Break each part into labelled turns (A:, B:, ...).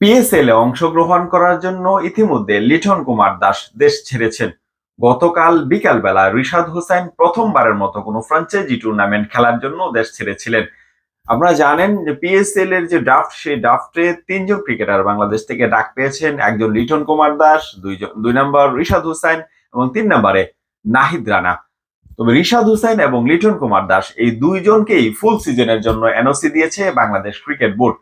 A: PSL এ অংশগ্রহণ করার জন্য ইতিমধ্যে লিটন কুমার দাস দেশ ছেড়েছেন। গতকাল বিকালবেলা রিশাদ হোসেন প্রথমবারের মতো কোনো ফ্রাঞ্চাইজি টুর্নামেন্ট খেলার জন্য দেশ ছেড়েছিলেন। আপনারা জানেন যে পিএসএল এর যে ড্রাফট সেই ড্রাফটে তিনজন ক্রিকেটার বাংলাদেশ থেকে ডাক পেয়েছেন। একজন লিটন কুমার দাস, দুইজন, দুই নম্বর রিশাদ হোসেন এবং তিন নম্বরে নাহিদ রানা। তবে রিশাদ হোসেন এবং লিটন কুমার দাস এই দুইজনকেই ফুল সিজনের জন্য এনওসি দিয়েছে বাংলাদেশ ক্রিকেট বোর্ড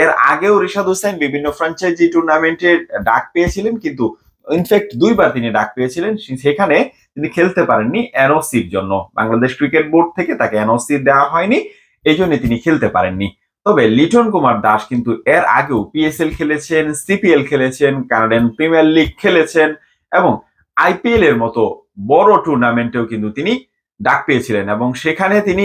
A: এর আগেও রিশাদ হোসেন বিভিন্ন ফ্র্যাঞ্চাইজি টুর্নামেন্টে ডাক পেয়েছিলেন, কিন্তু ইনফ্যাক্ট দুইবার তিনি ডাক পেয়েছিলেন। সেখানে তিনি খেলতে পারেননি এনওসির জন্য। বাংলাদেশ ক্রিকেট বোর্ড থেকে তাকে এনওসি দেওয়া হয়নি এই জন্য তিনি খেলতে পারেননি। তবে লিটন কুমার দাস কিন্তু এর আগেও পিএসএল খেলেছেন সিপিএল খেলেছেন, কানাডিয়ান প্রিমিয়ার লিগ খেলেছেন এবং আইপিএল এর মতো বড় টুর্নামেন্টেও কিন্তু তিনি ডাক পেয়েছিলেন এবং সেখানে তিনি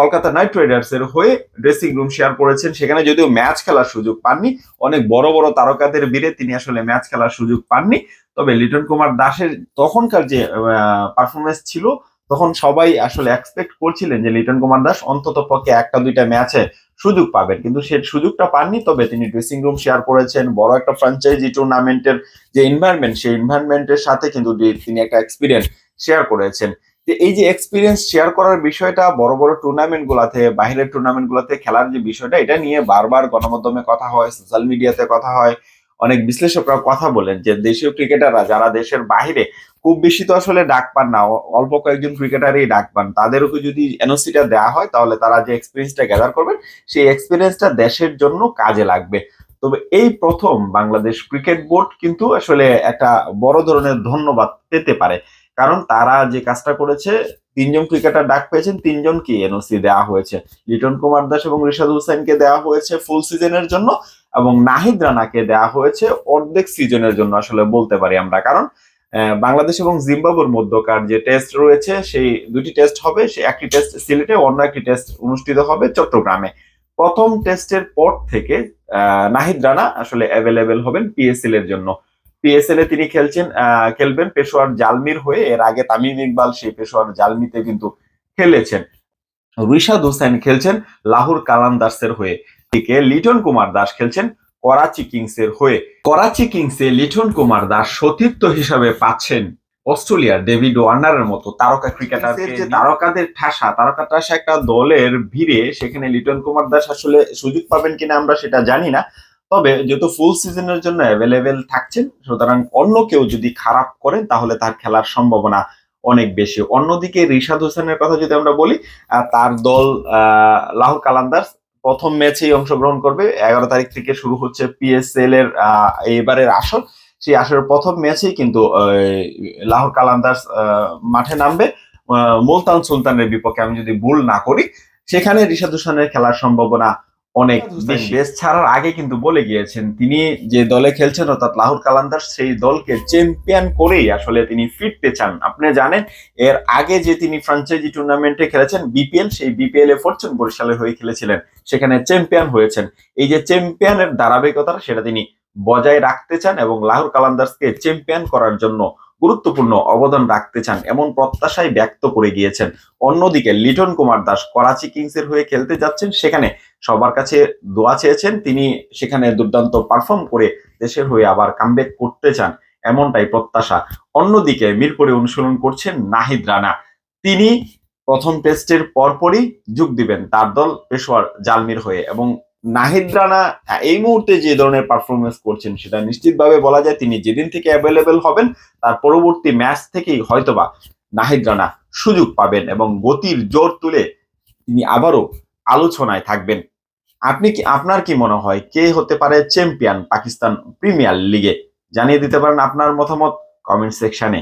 A: কলকাতা নাইট রাইডার্স এর হয়ে ড্রেসিং রুম শেয়ার করেছেন। সেখানে যদিও ম্যাচ খেলার সুযোগ পাননি, অনেক বড় বড় তারকাদের বীরে তিনি আসলে ম্যাচ খেলার সুযোগ পাননি। তবে লিটন কুমার দাসের তখনকার যে পারফরমেন্স ছিল, তখন সবাই আসলে এক্সপেক্ট করছিলেন যে লিটন কুমার দাস অন্তত পক্ষে একটা দুইটা ম্যাচে সুযোগ পাবেন। কিন্তু সে সুযোগটা পাননি, তবে তিনি ড্রেসিং রুম শেয়ার করেছেন। বড় একটা ফ্র্যাঞ্চাইজি টুর্নামেন্টের যে এনভায়রনমেন্ট সেই এনভায়রনমেন্টের সাথে কিন্তু তিনি একটা এক্সপিরিয়েন্স শেয়ার করেছেন। যে এই যে এক্সপিরিয়েন্স শেয়ার করার বিষয়টা, বড় বড় টুর্নামেন্ট গুলাতে, বাইরের টুর্নামেন্ট গুলাতে খেলার যে বিষয়টা, এটা নিয়ে বারবার গণমাধ্যমে কথা হয় সোশ্যাল মিডিয়াতে কথা হয়। অনেক বিশ্লেষকরা কথা বলেন যে দেশীয় ক্রিকেটাররা যারা দেশের বাইরে, খুব বেশি তো আসলে ডাক পান না। অল্প কয়েকজন ক্রিকেটারই ডাক পান। তাদেরকে যদি এনওসিটা দেওয়া হয়, তাহলে তারা যে এক্সপিরিয়েন্সটা গ্যাদার করবেন, সেই এক্সপিরিয়েন্সটা দেশের জন্য কাজে লাগবে। তবে এই প্রথম বাংলাদেশ ক্রিকেট বোর্ড কিন্তু আসলে একটা বড় ধরনের ধন্যবাদ পেতে পারে। কারণ তারা যে কাজটা করেছে, তিনজন ক্রিকেটার ডাক পেয়েছেন, তিনজনকে এনওসি দেওয়া হয়েছে। লিটন কুমার দাস এবং রিশাদ হোসেনকে দেওয়া হয়েছে ফুল সিজনের জন্য এবং নাহিদ রানাকে দেওয়া হয়েছে অর্ধেক সিজনের জন্য আসলে বলতে পারি আমরা। কারণ বাংলাদেশ এবং জিম্বাবুর মধ্যকার যে টেস্ট রয়েছে, সেই দুটি টেস্ট হবে, সে একটি টেস্ট সিলেটে, অন্য একটি টেস্ট অনুষ্ঠিত হবে চট্টগ্রামে। প্রথম টেস্টের পর থেকে নাহিদ রানা আসলে অ্যাভেলেবেল হবেন পিএসএল এর জন্য। পিএসএল এ তিনি খেলছেন খেলবেন পেশোয়ার জালমির হয়ে। এর আগে তামিম ইকবাল সেই পেশোয়ার জালমিতে কিন্তু খেলেছেন। রুইশাদ হোসেন খেলছেন লাহোর কালান্দার্সের হয়ে। দিকে লিটন কুমার দাস খেলছেন করাচি কিংস এর হয়ে। করাচি কিংসে লিটন কুমার দাস সতীর্থ হিসাবে পাচ্ছেন অস্ট্রেলিয়ার ডেভিড ওয়ার্নারের মতো তারকা ক্রিকেটার যে তারকাদের ঠাসা তারকা ঠাসা একটা দলের ভিড়ে সেখানে লিটন কুমার দাস আসলে সুযোগ পাবেন কিনা আমরা সেটা জানি না। তবে যেহেতু ফুল সিজনের জন্য অ্যাভেলেবেল থাকছেন, সুতরাং অন্য কেউ যদি খারাপ করেন, তাহলে তার খেলার সম্ভাবনা অনেক বেশি। অন্যদিকে রিশাদ হোসেনের কথা যদি আমরা বলি তার দল লাহোর কালান্দার্স প্রথম ম্যাচেই অংশগ্রহণ করবে। এগারো তারিখ থেকে শুরু হচ্ছে পিএসএল এর এবারের আসর। সেই আসরের প্রথম ম্যাচেই কিন্তু লাহোর কালান্দার্স মাঠে নামবে। মুলতান সুলতানের বিপক্ষে আমি যদি ভুল না করি, সেখানে রিশাদ হোসেনের খেলার সম্ভাবনা অনেক বেশি। বেশ ছাড়ার আগে কিন্তু বলে গিয়েছেন তিনি যে দলে খেলছেন অর্থাৎ লাহোর কালান্দার সেই দলকে চ্যাম্পিয়ন করেই আসলে তিনি ফিরতে চান। আপনি জানেন এর আগে যে তিনি ফ্রাঞ্চাইজি টুর্নামেন্টে খেলেছেন বিপিএল সেই বিপিএল এ ফরচুন বরিশালে হয়ে খেলেছিলেন। সেখানে চ্যাম্পিয়ন হয়েছেন। এই যে চ্যাম্পিয়নের ধারাবাহিকতা সেটা তিনি বজায় রাখতে চান এবং লাহোর কালান্দার্সকে চ্যাম্পিয়ন করার জন্য গুরুত্বপূর্ণ অবদান রাখতে চান এমন প্রত্যাশাই ব্যক্ত করে গিয়েছেন। অন্যদিকে লিটন কুমার দাস করাচি কিংসের হয়ে খেলতে যাচ্ছেন, সেখানে সবার কাছে দোয়া চেয়েছেন, তিনি সেখানে দুর্দান্ত পারফর্ম করে দেশের হয়ে আবার কামব্যাক করতে চান এমনটাই প্রত্যাশা। অন্যদিকে মিরপুরে অনুশীলন করছেন নাহিদ রানা। তিনি প্রথম টেস্টের পরপরই যোগ দিবেন তার দল পেশোয়ার জালমির হয়ে এবং নাহিদ রানা, এই মুহূর্তে যে ধরনের পারফরমেন্স করছেন সেটা নিশ্চিতভাবে বলা যায় তিনি যেদিন থেকে অ্যাভেলেবেল হবেন, তার পরবর্তী ম্যাচ থেকেই হয়তোবা নাহিদ রানা সুযোগ পাবেন এবং গতির জোর তুলে তিনি আবারও আলোচনায় থাকবেন। আপনি কি, আপনার কি মনে হয় কে হতে পারে চ্যাম্পিয়ন পাকিস্তান প্রিমিয়ার লিগে? জানিয়ে দিতে পারেন আপনার মতামত কমেন্ট সেকশনে